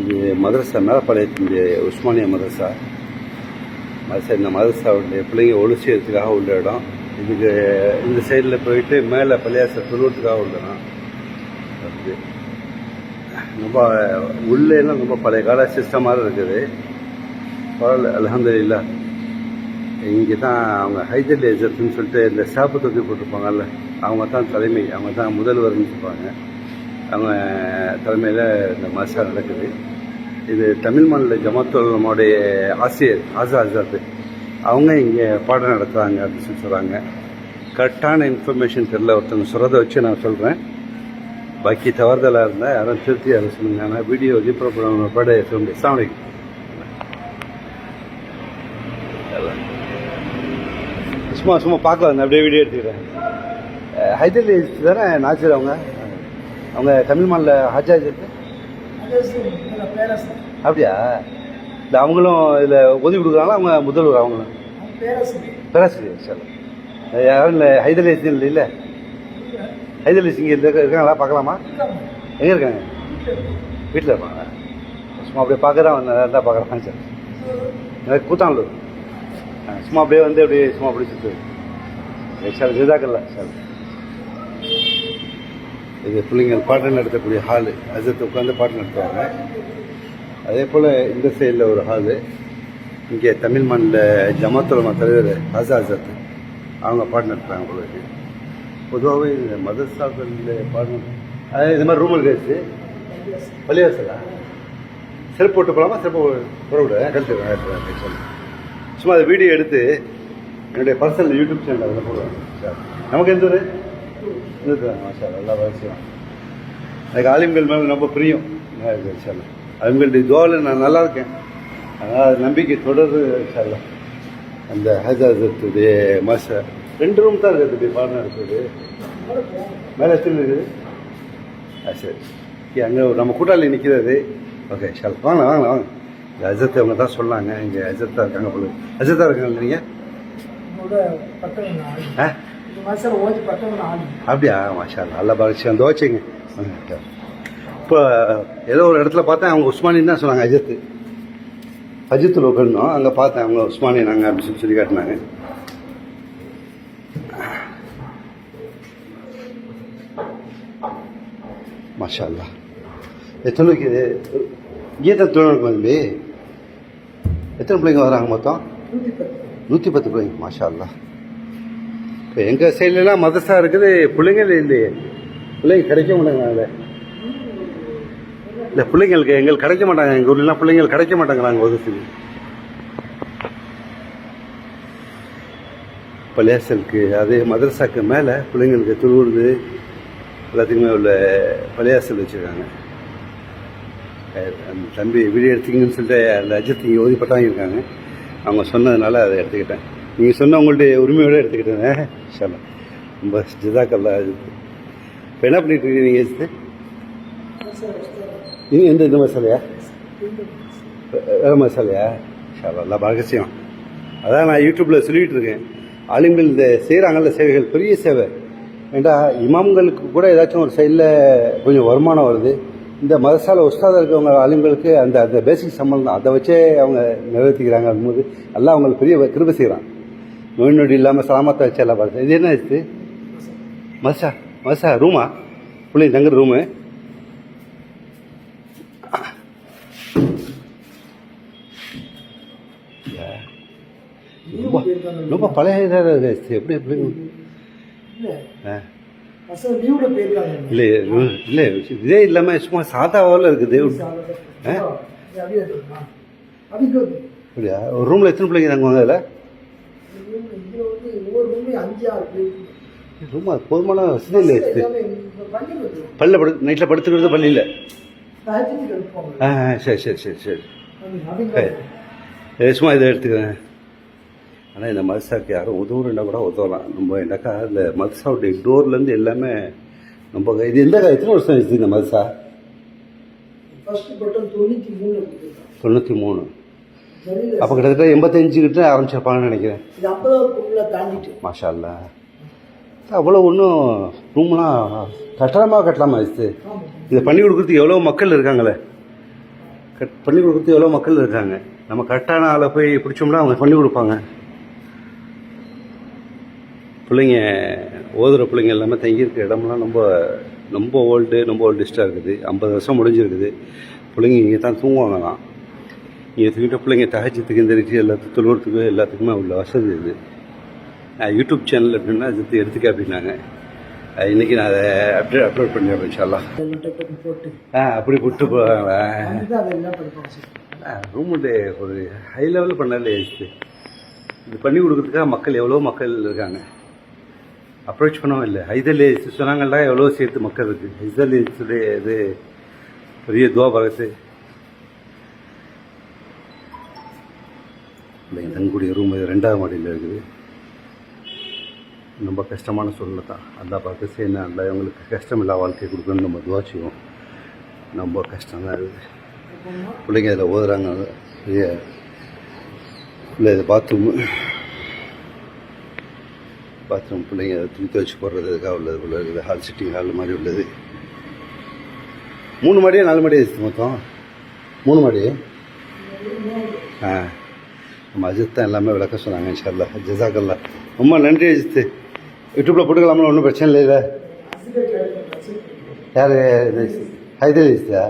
இது மதரசா மேலப்பாளையத்தினுடைய உஸ்மானியா மதரசா மதரசா இந்த மதரசாவுடைய பிள்ளைங்க ஒளி செய்யறதுக்காக உள்ள இடம். இதுக்கு இந்த சைடில் போயிட்டு மேலே பள்ளியாசை துருவத்துக்காக உள்ள இடம். அது ரொம்ப உள்ளே எல்லாம் ரொம்ப பழைய கால சிஸ்டம் மாதிரி இருக்குது. பரவாயில்ல அலமதுல்லா இங்கே தான் அவங்க ஹைதர் சொல்லிட்டு இந்த சாப்பு தொகுதி போட்டிருப்பாங்கல்ல அவங்க தான் தலைமை அவங்க தான் முதல்வர்னு சொல்லுவாங்க. அவங்க தலைமையில் இந்த மசா நடக்குது. இது தமிழ் மாநில ஜமாத்துடைய ஆசிரியர் ஆசா ஆசாத். அவங்க இங்கே பாடம் நடத்துகிறாங்க அப்படின்னு சொல்லி சொல்கிறாங்க கரெக்டான இன்ஃபர்மேஷன் தெரில ஒருத்தவங்க சொல்கிறத வச்சு நான் சொல்கிறேன் பாக்கி தவறுதலாக இருந்தால் யாரும் திருத்தி யாரும் சொல்லுங்க. ஆனால் வீடியோ ரீப்ரோ பண்ண பாட சொல்ல முடியும் சாமிக்கு சும்மா சும்மா பார்க்கலாம் அப்படியே வீடியோ எடுத்துக்கிறேன். அஹ் தானே நாச்சர் அவங்க? அவங்க தமிழ் மாநில ஹஜாஜ் இருக்கு. அப்படியா? இல்லை அவங்களும் இதில் உதவி கொடுக்குறாங்களா? அவங்க முதல்வர் அவங்களும்? பேராசிரியர் சார். யாரும் இல்லை ஹைதர் இல்லை. இல்லை ஹைதர் சிங் இருக்காங்களா? பார்க்கலாமா? எங்கே இருக்காங்க? வீட்டில் இருப்பாங்க சும்மா அப்படியே பார்க்குறான் நல்லா வந்தேன் இருந்தால் சார். எனக்கு கூத்தாங்களூர் ஆ, சும்மா அப்படியே வந்து அப்படியே சும்மா அப்படி சுற்று சார் ஜிதாக்கல்ல சார். இது பிள்ளைங்க பாட்டு நடத்தக்கூடிய ஹாலு அஜத்து உட்காந்து பாட்டு நடத்துவாங்க. அதே போல் இந்த சைடில் ஒரு ஹாலு இங்கே தமிழ் மாநில ஜமாத்துலமா தலைவர் ஹசா அசத் அவங்க பாட்டு நடத்துகிறாங்க போல பொதுவாகவே இந்த மதரசாக்களில் பாட்டு அதே இது மாதிரி ரூம் இருக்காச்சு பள்ளிவாசலா? செருப்பு போட்டு போகலாமா செருப்பு போட விட கழுத்து சொல்லு சும்மா அதை வீடியோ எடுத்து என்னுடைய பர்சனல் யூடியூப் சேனல் அதில் சார் நமக்கு எந்த ஒரு மாஷா வயசும் எனக்கு ஆலிம்கள் மேலே ரொம்ப பிரியம். சார் ஆலிம்களுடைய துவாவில் நான் நல்லா இருக்கேன். அதனால் அது நம்பிக்கை தொடருது சார் அந்த ஹஜாசத்துடைய மாச ரெண்டு ரூம் தான் இருக்குது பாடம் இருக்குது. மேலே எத்தனை இருக்குது? ஆ சரி. அங்கே நம்ம கூட்டாளி நிற்கிறது ஓகே சார் வாங்க வாங்க வாங்க. இந்த அஜத்தை அவங்க தான் சொன்னாங்க. இங்கே அஜத்தா இருக்காங்க போல அஜத்தா இருக்காங்க நீங்கள் ஆ? அப்படியா? மாஷா அல்லாஹ். நல்லா பரிச்சு அந்த வச்சுங்க இப்போ ஏதோ ஒரு இடத்துல பார்த்தேன் அவங்க உஸ்மானின்னு தான் சொன்னாங்க அஜித் அஜித்தில் உட்காரணும் அங்கே பார்த்தேன் அவங்க உஸ்மானி நாங்கள் அப்படின்னு சொல்லி சொல்லி காட்டினாங்க. மாஷா அல்லாஹ் எத்தனை இது? தான் தொழில்நுட்பம் தம்பி? எத்தனை பிள்ளைங்க வராங்க மொத்தம்? நூற்றி பத்து. பிள்ளைங்க மாஷா அல்லாஹ் இப்போ எங்கள் சைட்லலாம் மதரசா இருக்குது. பிள்ளைங்கள் இல்லையே. பிள்ளைங்க கிடைக்க மாட்டாங்க இல்லை பிள்ளைங்களுக்கு எங்களுக்கு கிடைக்க மாட்டாங்க. எங்கள் ஊர்லாம் பிள்ளைங்கள் கிடைக்க மாட்டாங்கிறாங்க வகுப்புக்கு பள்ளியாசலுக்கு அது மதரசாக்கு மேலே பிள்ளைங்களுக்கு துருவுறது எல்லாத்துக்குமே உள்ள பள்ளியாசல் வச்சுருக்காங்க. அந்த தம்பி வீடியோ எடுத்தீங்கன்னு சொல்லிட்டு அந்த அஜித் இங்கே ஓதிப்பட்டாங்க இருக்காங்க. அவங்க சொன்னதுனால அதை எடுத்துக்கிட்டேன். நீங்கள் சொன்ன உங்களுடைய உரிமையோடு எடுத்துக்கிட்டேன். சொல்லலாம் ரொம்ப ஜிதாக்கல்லா இப்போ என்ன பண்ணிட்டு இருக்கீங்க நீங்கள் நீங்கள் எந்த இந்த மசாலையா? வேறு மசாலையா? ஷாலா எல்லாம் அதான் நான் யூடியூப்பில் சொல்லிகிட்டு இருக்கேன். ஆளுங்கள் இந்த செய்கிறாங்கல்ல சேவைகள் பெரிய சேவை. ஏண்டா இமாம்களுக்கு கூட ஏதாச்சும் ஒரு சைடில் கொஞ்சம் வருமானம் வருது. இந்த மதசால உஸ்தாதாக இருக்கவங்க ஆளுங்களுக்கு அந்த அந்த பேசிக் சம்பளம் தான். அதை வச்சே அவங்க நிறைவேற்றிக்கிறாங்க போது எல்லாம் அவங்களுக்கு பெரிய கிருப செய்கிறான் நோய் நொடி இல்லாமல் சலாமத்தை வச்சு எல்லாம் பார்த்து. இது என்ன இது? மதசா மதசா ரூமா? பிள்ளைங்க தங்குற ரூமு. ரொம்ப ரொம்ப பழைய இதாக இருக்கு. எப்படி இல்லை இல்லை. இதே இல்லாமல் சும்மா சாதாவில் இருக்குது? அப்படியா? ஒரு ரூமில் எத்தனை பிள்ளைங்க தங்குவாங்க அதில்? ரொம்ப போதுமான வசதி இல்லை பல்ல படு நைட்டில் படுத்துக்கிறது பள்ளியில் ஆ சரி சரி சரி சரி. சும்மா இதை எடுத்துக்கிறேன். ஆனால் இந்த மதசாக்கு யாரும் உதவுறா கூட உதவலாம். நம்ம என்னக்கா இந்த மதசாவுடைய டோர்லேருந்து எல்லாமே நம்ம இது எந்த எத்தனை வருஷம் ஆச்சு இந்த மதசா? தொண்ணூற்றி மூணு. அப்போ கிட்டத்தட்ட எண்பத்தஞ்சு கிட்ட ஆரம்பிச்சிருப்பாங்கன்னு நினைக்கிறேன். மாஷா அல்லா அவ்வளோ ஒன்றும் ரூம்லாம் கட்டணமாக கட்டலாமா இது? இதை பண்ணி கொடுக்குறதுக்கு எவ்வளோ மக்கள் இருக்காங்களே? கட் பண்ணி கொடுக்குறது எவ்வளோ மக்கள் இருக்காங்க? நம்ம கரெக்டான ஆளை போய் பிடிச்சோம்னா அவங்க பண்ணி கொடுப்பாங்க. பிள்ளைங்க ஓதுற பிள்ளைங்க எல்லாமே தங்கியிருக்க இடம்லாம் ரொம்ப ரொம்ப ஓல்டு ரொம்ப ஓல்டிஸ்டாக இருக்குது. ஐம்பது வருஷம் முடிஞ்சிருக்குது. பிள்ளைங்க இங்கே தான் தூங்குவாங்கலாம் இங்கே தூங்கிட்ட பிள்ளைங்க தகச்சத்துக்கு எந்திரிச்சு எல்லாத்துக்கும் தொழுவுறதுக்கு எல்லாத்துக்குமே உள்ள வசதி இது. நான் யூடியூப் சேனல் அப்படின்னா அது எடுத்துக்க அப்படின்னாங்க. இன்னைக்கு நான் அதை அப்டேட் அப்லோட் பண்ணிடுறேன் இன்ஷால்லா ஆ அப்படி விட்டு போவாங்க வந்து ஒரு ஹை லெவல் பண்ணாலே இது. இது பண்ணி கொடுக்குறதுக்காக மக்கள் எவ்வளோ மக்கள் இருக்காங்க. அப்ரோச் பண்ணவும் இல்லை. ஹைதல் சொன்னாங்கல்ல எவ்வளோ சேர்த்து மக்கள் இருக்குது ஹைதல் இது பெரிய துவாபரத்து இல்லைங்க இல்லை ரூம் இது ரெண்டாவது மாடியில் இருக்குது. ரொம்ப கஷ்டமான சூழ்நிலை தான். அந்த பார்த்து என்ன இல்லை இவங்களுக்கு கஷ்டம் இல்லை வாழ்க்கை கொடுக்கணும்னு நம்ம துவா செய்வோம். ரொம்ப கஷ்டம் தான் இருக்குது. பிள்ளைங்க அதில் ஓதுறாங்க. பெரிய இல்லை இது பாத்ரூமு பாத்ரூம் பிள்ளைங்க துணி துவைச்சி போடுறது இதுக்காக உள்ளது உள்ள இருக்குது. ஹால் சிட்டிங் ஹால் மாதிரி உள்ளது. மூணு மாடியா நாலு மாடியா மொத்தம்? மூணு மாடி ஆ. நம்ம அஜித் தான் எல்லாமே விளக்க சொன்னாங்க இன்ஷால்லா ஜிசாக்கல்லா ரொம்ப நன்றி அஜித் யூடியூப்பில் போட்டுக்கலாமா ஒன்றும் பிரச்சனை இல்லை யார் ஹைதர் அஜித்தா?